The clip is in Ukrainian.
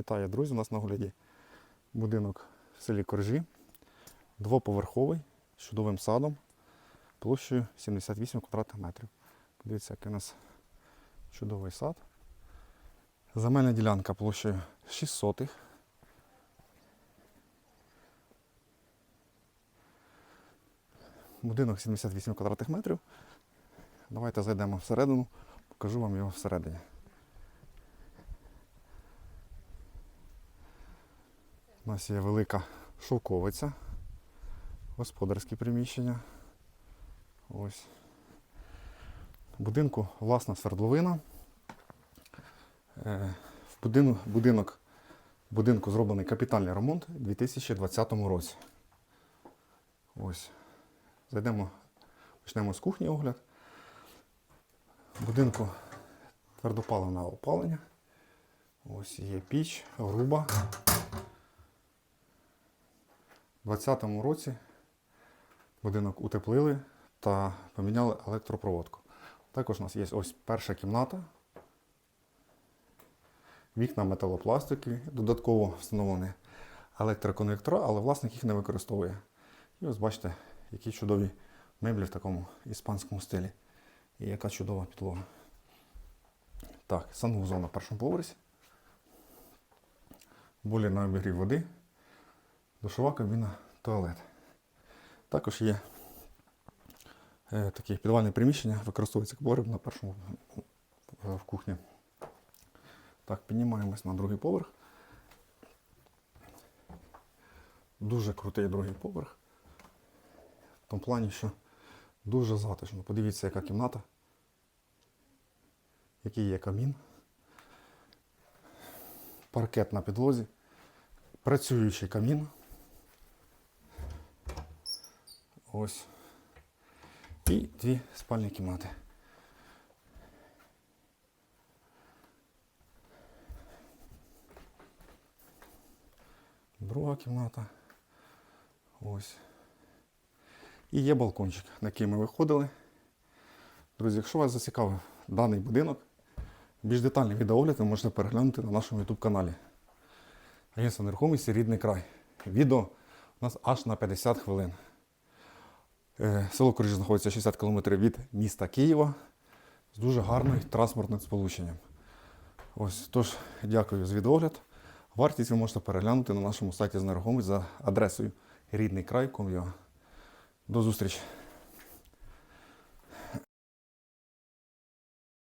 Вітаю, друзі! У нас на огляді будинок в селі Коржі, двоповерховий, з чудовим садом, площею 78 квадратних метрів. Подивіться, який у нас чудовий сад. Земельна ділянка площею 6 сотих. Будинок 78 квадратних метрів. Давайте зайдемо всередину, покажу вам його всередині. У нас є велика шовковиця, господарські приміщення. Ось. Будинку власна свердловина. Е, В будинок, будинок, будинку зроблений капітальний ремонт у 2020 році. Ось. Зайдемо, почнемо з кухні огляд. Будинку твердопаливне опалення. Ось є піч, груба. У 2020 році будинок утеплили та поміняли електропроводку. Також у нас є ось перша кімната. Вікна металопластики, додатково встановлені електроконвектора, але власник їх не використовує. І ось бачите, які чудові меблі в такому іспанському стилі. І яка чудова підлога. Так, санвузол на першому поверсі. Болі на обігрів води душова кабіна, туалет. Також є е, такі підвальне приміщення, використовується погреб на першому е, в кухні. Так, піднімаємось на другий поверх. Дуже крутий другий поверх. В тому плані, що дуже затишно. Подивіться, яка кімната, який є камін, паркет на підлозі, працюючий камін. Ось. І дві спальні кімнати. Друга кімната. Ось. І є балкончик, на який ми виходили. Друзі, якщо вас зацікавив даний будинок, більш детальний відеогляд ви можете переглянути на нашому YouTube каналі. Агентство нерухомості рідний край. Відео у нас аж на 50 хвилин. Е, Село Коріж знаходиться 60 км від міста Києва з дуже гарним транспортним сполученням. Ось, тож, дякую за відогляд. Вартість ви можете переглянути на нашому сайті з за адресою рідний край. До зустрічі!